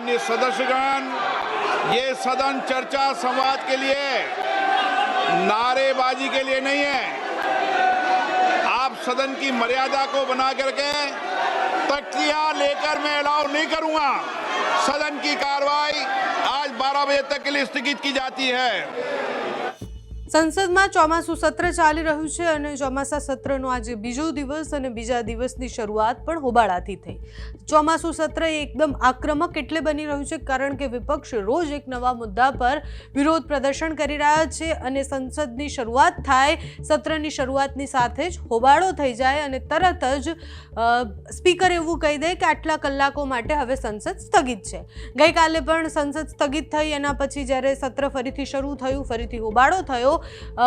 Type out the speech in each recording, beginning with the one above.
माननीय सदस्यगण, ये सदन चर्चा संवाद के लिए, नारेबाजी के लिए नहीं है। आप सदन की मर्यादा को बना करके तख्तियाँ लेकर मैं अलाउ नहीं करूँगा। सदन की कार्रवाई आज 12 बजे तक के लिए स्थगित की जाती है। સંસદમાં ચોમાસું સત્ર ચાલી રહ્યું છે અને ચોમાસા સત્રનો આજે બીજો દિવસ અને બીજા દિવસની શરૂઆત પણ હોબાળાથી થઈ. ચોમાસું સત્ર એકદમ આક્રમક એટલે બની રહ્યું છે કારણ કે વિપક્ષ રોજ એક નવા મુદ્દા પર વિરોધ પ્રદર્શન કરી રહ્યા છે અને સંસદની શરૂઆત થાય, સત્રની શરૂઆતની સાથે જ હોબાળો થઈ જાય અને તરત જ સ્પીકર એવું કહી દે કે આટલા કલાકો માટે હવે સંસદ સ્થગિત છે. ગઈકાલે પણ સંસદ સ્થગિત થઈ એના પછી જ્યારે સત્ર ફરીથી શરૂ થયું, ફરીથી હોબાળો થયો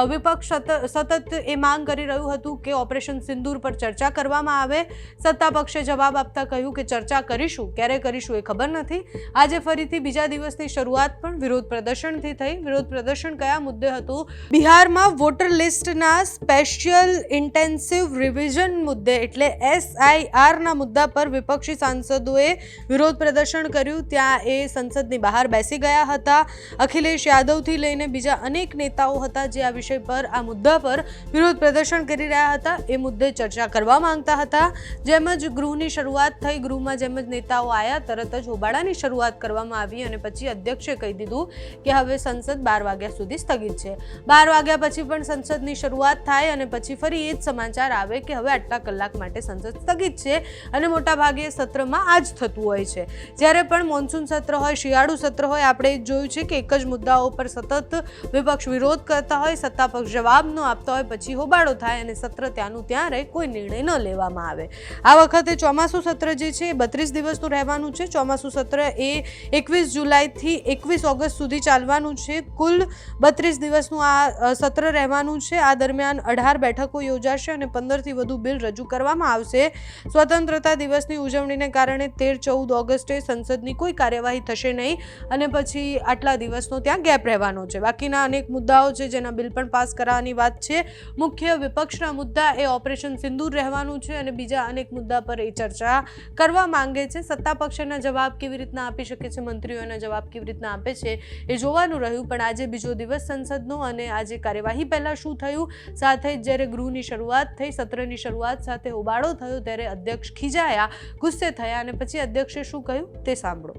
વિપક્ષ સત- સતત એ માંગ કરી રહ્યું હતું કે ઓપરેશન સિંદૂર પર ચર્ચા કરવામાં આવે. સત્તા પક્ષે જવાબ આપતા કહ્યું કે ચર્ચા કરીશું. ક્યારે કરીશું એ ખબર નથી. આજે ફરીથી બીજા દિવસની શરૂઆત પણ વિરોધ પ્રદર્શનથી થઈ. વિરોધ પ્રદર્શન કયા મુદ્દે હતું? બિહારમાં વોટર લિસ્ટના સ્પેશિયલ ઇન્ટેન્સિવ રિવિઝન મુદ્દે એટલે એસઆઈઆરના મુદ્દા પર વિપક્ષી સાંસદોએ વિરોધ પ્રદર્શન કર્યું. ત્યાં એ સંસદની બહાર બેસી ગયા હતા. અખિલેશ યાદવથી લઈને બીજા અનેક નેતાઓ હતા જે આ વિષય પર, આ મુદ્દા પર વિરોધ પ્રદર્શન કરી રહ્યા હતા. એ મુદ્દે ચર્ચા કરવા માંગતા હતા. જેમ જ ગૃહની શરૂઆત થઈ, ગૃહમાં જેમ જ નેતાઓ આવ્યા તરત જ હોબાળાની શરૂઆત કરવામાં આવી અને પછી અધ્યક્ષે કહી દીધું કે હવે સંસદ બાર વાગ્યા સુધી સ્થગિત છે. બાર વાગ્યા પછી પણ સંસદની શરૂઆત થાય અને પછી ફરી એ જ સમાચાર આવે કે હવે આટલા કલાક માટે સંસદ સ્થગિત છે અને મોટાભાગે સત્રમાં આ જ થતું હોય છે. જ્યારે પણ મોન્સૂન સત્ર હોય, શિયાળુ સત્ર હોય, આપણે જોયું છે કે એક જ મુદ્દાઓ પર સતત વિપક્ષ વિરોધ કરતા હોય, સત્તા પક્ષ જવાબ ન આપતા હોય, પછી હોબાળો થાય અને સત્ર ત્યાંનું ત્યાં રહે, કોઈ નિર્ણય ન લેવામાં આવે. આ વખતે ચોમાસું સત્ર જે છે, એ બત્રીસ દિવસનું રહેવાનું છે. ચોમાસું સત્ર એ એકવીસ જુલાઈથી એકવીસ ઓગસ્ટ સુધી ચાલવાનું છે. કુલ બત્રીસ દિવસનું આ સત્ર રહેવાનું છે. આ દરમિયાન અઢાર બેઠકો યોજાશે અને પંદરથી વધુ બિલ રજૂ કરવામાં આવશે. સ્વતંત્રતા દિવસની ઉજવણીને કારણે તેર, ચૌદ ઓગસ્ટે સંસદની કોઈ કાર્યવાહી થશે નહીં અને પછી આટલા દિવસનો ત્યાં ગેપ રહેવાનો છે. બાકીના અનેક મુદ્દાઓ છે, જેના તેના બિલ પણ પાસ કરાવવાની વાત છે. મુખ્ય વિપક્ષના મુદ્દા એ ઓપરેશન સિંદૂર રહેવાનું છે અને બીજા અનેક મુદ્દા પર એ ચર્ચા કરવા માંગે છે. સત્તા પક્ષના જવાબ કેવી રીતના આપી શકે છે? મંત્રીઓના જવાબ કેવી રીતના આપે છે? એ જોવાનું રહ્યું, પણ આજે બીજો દિવસ સંસદનો અને આજે કાર્યવાહી પહેલાં શું થયું? સાથે જ્યારે ગૃહની શરૂઆત થઈ, સત્રની શરૂઆત સાથે હોબાળો થયો ત્યારે અધ્યક્ષ ખીજાયા, ગુસ્સે થયા અને પછી અધ્યક્ષે શું કહ્યું? તે સાંભળો.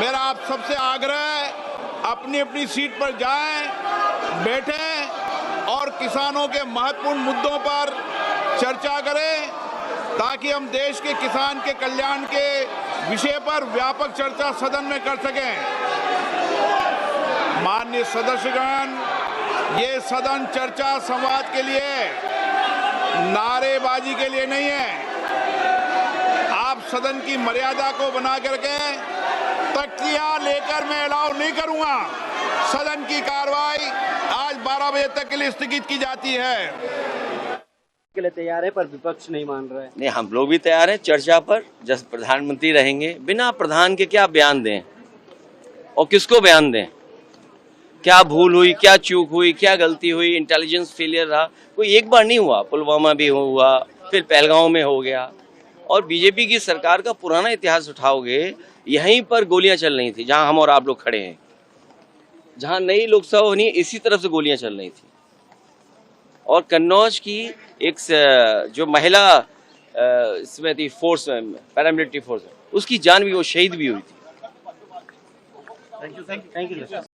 મેરા આપ સબસે આગ્રહ अपनी अपनी सीट पर जाएँ, बैठें और किसानों के महत्वपूर्ण मुद्दों पर चर्चा करें ताकि हम देश के किसान के कल्याण के विषय पर व्यापक चर्चा सदन में कर सकें। माननीय सदस्यगण, ये सदन चर्चा संवाद के लिए, नारेबाजी के लिए नहीं है। आप सदन की मर्यादा को बना करके तख्तियाँ लेकर मैं अलाउ नहीं करूँगा। सदन की कार्रवाई आज 12 बजे तक के लिए स्थगित की जाती है। के लिए तैयार है पर विपक्ष नहीं मान रहा है? नहीं हम लोग भी तैयार हैं चर्चा पर। जब प्रधानमंत्री रहेंगे। बिना प्रधान के क्या बयान दें? और किसको बयान दें? क्या भूल हुई क्या चूक हुई क्या गलती हुई इंटेलिजेंस फेलियर रहा? कोई एक बार नहीं हुआ। पुलवामा भी हुआ फिर पहलगांव में हो गया। और बीजेपी की सरकार का पुराना इतिहास उठाओगे, यहीं पर गोलियाँ चल रही थी, जहाँ हम और आप लोग खड़े हैं। जहाँ नई लोकसभा होनी इसी तरफ़ से गोलियाँ चल रही थी। और कन्नौज की एक जो महिला इसमें थी फोर्स में पैरामिलिट्री फोर्स उसकी जान भी, वो शहीद भी हुई थी। Thank you thank you